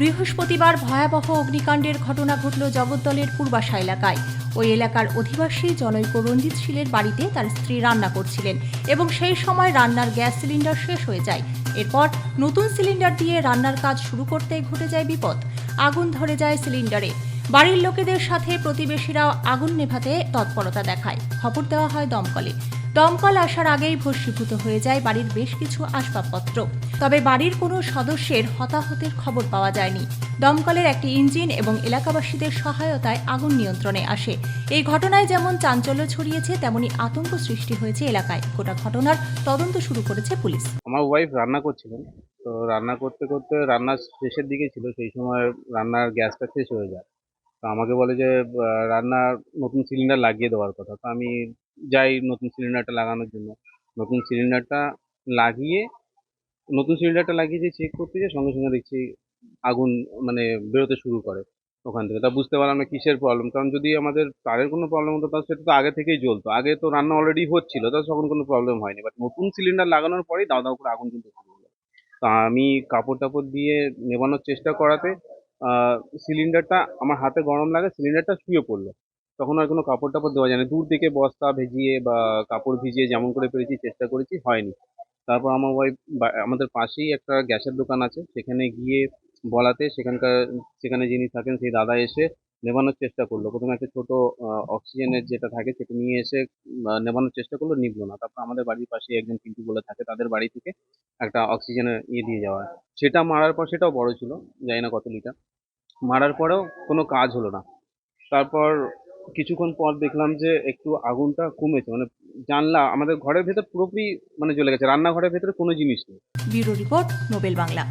বৃহস্পতিবার ভয়াবহ অগ্নিকাণ্ডের ঘটনা ঘটল জগদ্দলের পূর্বাশা এলাকায়। ওই এলাকার অধিবাসী জনৈক রঞ্জিত শীলের বাড়িতে তার স্ত্রী রান্না করছিলেন এবং সেই সময় রান্নার গ্যাস সিলিন্ডার শেষ হয়ে যায়। এরপর নতুন সিলিন্ডার দিয়ে রান্নার কাজ শুরু করতে ঘটে যায় বিপদ। আগুন ধরে যায় সিলিন্ডারে। বাড়ির লোকেদের সাথে প্রতিবেশীরাও আগুন নেভাতে তৎপরতা দেখায়। খবর দেওয়া হয় দমকলে। দমকল আসার আগেই ভস্মীভূত হয়ে যায় বাড়ির বেশ কিছু আসবাবপত্র। তবে বাড়ির কোনো সদস্যের হতাহতের খবর পাওয়া যায়নি। দমকলের একটি ইঞ্জিন এবং এলাকাবাসীদের সহায়তায় আগুন নিয়ন্ত্রণে আসে। এই ঘটনায় যেমন চাঞ্চল্য ছড়িয়েছে, তেমনি আতঙ্ক সৃষ্টি হয়েছে এলাকায়। গোটা ঘটনার তদন্ত শুরু করেছে পুলিশ। আমার ওয়াইফ রান্না করছিলেন। তো রান্না করতে করতে রান্নার শেষের দিকে ছিল, সেই সময় রান্নার গ্যাসটা শেষ হয়ে যায়। তো আমাকে বলে যে রান্নার নতুন সিলিন্ডার লাগিয়ে দেওয়ার কথা। তো আমি যাই নতুন সিলিন্ডারটা লাগানোর জন্য। নতুন সিলিন্ডারটা লাগিয়ে, নতুন সিলিন্ডারটা লাগিয়ে যে চেক করতে যাই সঙ্গে সঙ্গে দেখছি আগুন মানে বেরোতে শুরু করে ওখান থেকে। তা বুঝতে পারলাম না কিসের প্রবলেম কারণ যদি আমাদের তারের কোনো প্রবলেম হতো তাহলে সেটা তো আগে থেকেই জ্বলতো। আগে তো রান্না অলরেডি হচ্ছিল তাহলে তখন কোনো প্রবলেম হয়নি। বাট নতুন সিলিন্ডার লাগানোর পরেই দাও দাও করে আগুন কিন্তু শুরু হলো। তা আমি কাপড় টাপড় দিয়ে নেবানোর চেষ্টা করাতে সিলিন্ডারটা আমার হাতে গরম লাগে সিলিন্ডারটা শুয়ে পড়ল। তখন আর কোনো কাপড় টাপড় দেওয়া যায় না দূর থেকে বস্তা ভেজিয়ে বা কাপড় ভিজিয়ে যেমন করে পেরেছি, চেষ্টা করেছি, হয়নি। তারপর আমার ওয়াইফ আমাদের পাশেই একটা গ্যাসের দোকান আছে। সেখানে গিয়ে বলাতে সেখানকার, সেখানে যিনি থাকেন, সেই দাদা এসে নেভানোর চেষ্টা করল। প্রথমে একটা ছোটো অক্সিজেনের যেটা থাকে, সেটা নিয়ে এসে নেভানোর চেষ্টা করল, নিভলো না। তারপর আমাদের বাড়ির পাশে একজন পিন্টু বলে থাকে, তাদের বাড়ি থেকে একটা অক্সিজেনের ইয়ে দিয়ে যাওয়া। সেটা মারার পর সেটাও বড় ছিল, জানি না কত লিটার। মারার পরেও কোনো কাজ হলো না। তারপর কিছুক্ষণ পর দেখলাম যে একটু আগুনটা কমেছে মানে জানলা, আমাদের ঘরের ভেতর পুরোপুরি মানে জ্বলে গেছে। রান্নাঘরের ভেতরে কোনো জিনিস নেই। Bureau report, Nobel Bangla.